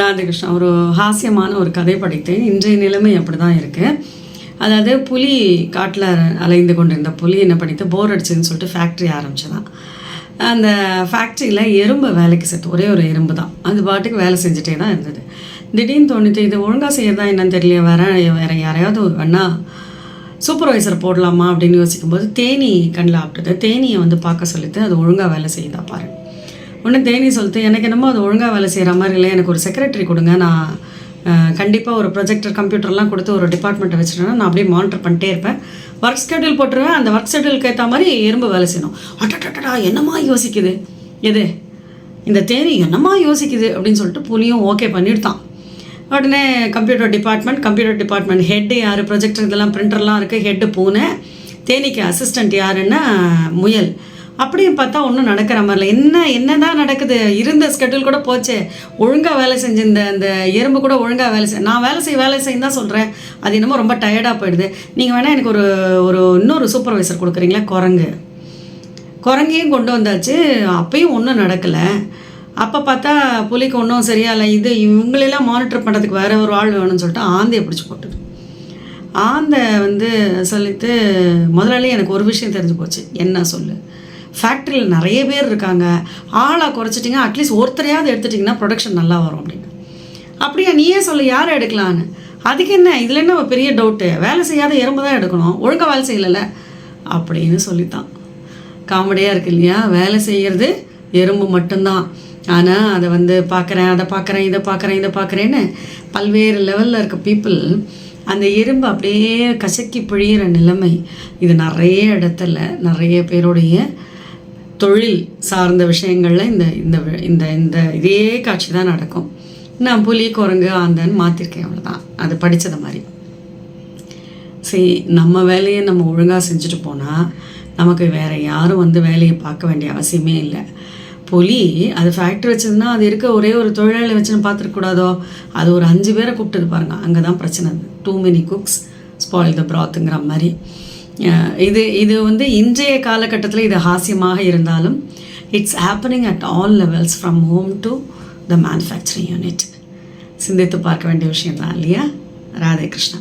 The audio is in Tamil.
ராதகிருஷ்ணன் ஒரு ஹாஸ்யமான ஒரு கதை படித்தேன். இன்றைய நிலைமை அப்படி தான் இருக்குது அதாவது புலி காட்டில் அலைந்து கொண்டிருந்த புலி என்ன பண்ணிட்டு போர் அடிச்சுன்னு சொல்லிட்டு ஃபேக்ட்ரி ஆரம்பிச்சதான். அந்த ஃபேக்ட்ரியில் எறும்பு வேலைக்கு செத்து ஒரே ஒரு எறும்பு தான். அது பாட்டுக்கு வேலை செஞ்சுட்டே தான் இருந்தது. திடீர்னு தோணிட்டு இது ஒழுங்காக செய்யறதா என்னன்னு தெரியல வேற வேற யாரையாவது வேணா சூப்பர்வைசர் போடலாமா அப்படின்னு யோசிக்கும்போது தேனி கண்ணில் ஆப்பிட்டது. தேனியை வந்து பார்க்க சொல்லிட்டு அது ஒழுங்காக வேலை செய்யுதா பாரு உடனே தேனி சொல்லிட்டு எனக்கு என்னமோ அது ஒழுங்காக வேலை செய்கிற மாதிரி இல்லை. எனக்கு ஒரு செக்ரட்டரி கொடுங்க. நான் கண்டிப்பாக ஒரு ப்ரொஜெக்டர் கம்ப்யூட்டர்லாம் கொடுத்து ஒரு டிபார்ட்மெண்ட்டை வச்சுட்டேன்னா நான் அப்படியே மானிட்டர் பண்ணிட்டே இருப்பேன். ஒர்க் ஸ்கெடியூல் போட்டுருவேன். அந்த ஒர்க் ஸ்கெடியூலுக்கு ஏற்ற மாதிரி எறும்பு வேலை செய்யணும். அட்டடா என்னம்மா யோசிக்குது? எது? இந்த தேனி என்னம்மா யோசிக்குது? அப்படின்னு சொல்லிட்டு புலியும் ஓகே பண்ணிவிட்டான் உடனே computer department computer department head யார்? ப்ரொஜெக்டர் இதெல்லாம் பிரிண்டர்லாம் இருக்குது ஹெட்டு பூனை. தேனிக்கு அசிஸ்டண்ட் யாருன்னா முயல். அப்படியும் பார்த்தா ஒன்றும் நடக்கிற மாதிரி இல்லை. என்ன என்ன தான் நடக்குது? இருந்த ஸ்கெட்யூல் கூட போச்சே. ஒழுங்காக வேலை செஞ்சு இந்த எறும்பு கூட ஒழுங்காக வேலை செய் நான் வேலை செய்ய வேலை செய்யும் தான் சொல்கிறேன் அது என்னமோ ரொம்ப டயர்டாக போயிடுது. நீங்கள் வேணால் எனக்கு ஒரு ஒரு இன்னொரு சூப்பர்வைசர் கொடுக்குறீங்களா? குரங்கு. குரங்கையும் கொண்டு வந்தாச்சு. அப்பயும் ஒன்றும் நடக்கலை. அப்போ பார்த்தா புலிக்கு ஒன்றும் சரியா இல்லை. இது இவங்களெல்லாம் மானிட்டர் பண்ணுறதுக்கு வேறு ஒரு ஆள் வேணும்னு சொல்லிட்டு ஆந்தையை பிடிச்சி போட்டுது. ஆந்தை வந்து சொல்லிட்டு முதலாளி எனக்கு ஒரு விஷயம் தெரிஞ்சு போச்சு. என்ன சொல்லு? ஃபேக்ட்ரியில் நிறைய பேர் இருக்காங்க. ஆளாக குறைச்சிட்டிங்க அட்லீஸ்ட் ஒருத்தரையாவது எடுத்துட்டிங்கன்னா ப்ரொடக்ஷன் நல்லா வரும் அப்படின்னு அப்படியா நீயே சொல்லு யாரை எடுக்கலான்னு அதுக்கு என்ன? இதில் என்ன ஒரு பெரிய டவுட்டு வேலை செய்யாத எறும்பு தான் எடுக்கணும். ஒழுங்காக வேலை செய்யலைல்ல? அப்படின்னு சொல்லித்தான். காமெடியாக இருக்கு இல்லையா? வேலை செய்கிறது எறும்பு மட்டும்தான். ஆனால் அதை வந்து பார்க்குறேன் அதை பார்க்குறேன் இதை பார்க்குறேன் இதை பார்க்குறேன்னு பல்வேறு லெவலில் இருக்க பீப்புள் அந்த எறும்பு அப்படியே கசக்கி பிழியிற நிலைமை இது நிறைய இடத்துல நிறைய பேருடைய தொழில் சார்ந்த விஷயங்களில் இந்த இந்த இந்த இந்த இதே காட்சி தான் நடக்கும். நான் புலி குரங்கு ஆந்தன்னு மாற்றிருக்கேன் அவ்வளோதான் அது படித்தது மாதிரி. சரி நம்ம வேலையை நம்ம ஒழுங்காக செஞ்சுட்டு போனால் நமக்கு வேறு யாரும் வந்து வேலையை பார்க்க வேண்டிய அவசியமே இல்லை. புலி அது ஃபேக்ட்ரி வச்சதுன்னா அது இருக்க ஒரே ஒரு தொழிலாளி வச்சுன்னு பார்த்துருக்கூடாதோ அது ஒரு அஞ்சு பேரை கூப்பிட்டது பாருங்கள் அங்கே தான் பிரச்சனை. Too many cooks spoil the ப்ராத்துங்கிற மாதிரி. இது இது வந்து இன்றைய காலகட்டத்தில் இது ஹாஸ்யமாக இருந்தாலும் it's happening at all levels from home to the manufacturing unit சிந்தித்து பார்க்க வேண்டிய விஷயம் தான் இல்லையா? ராதே கிருஷ்ணா.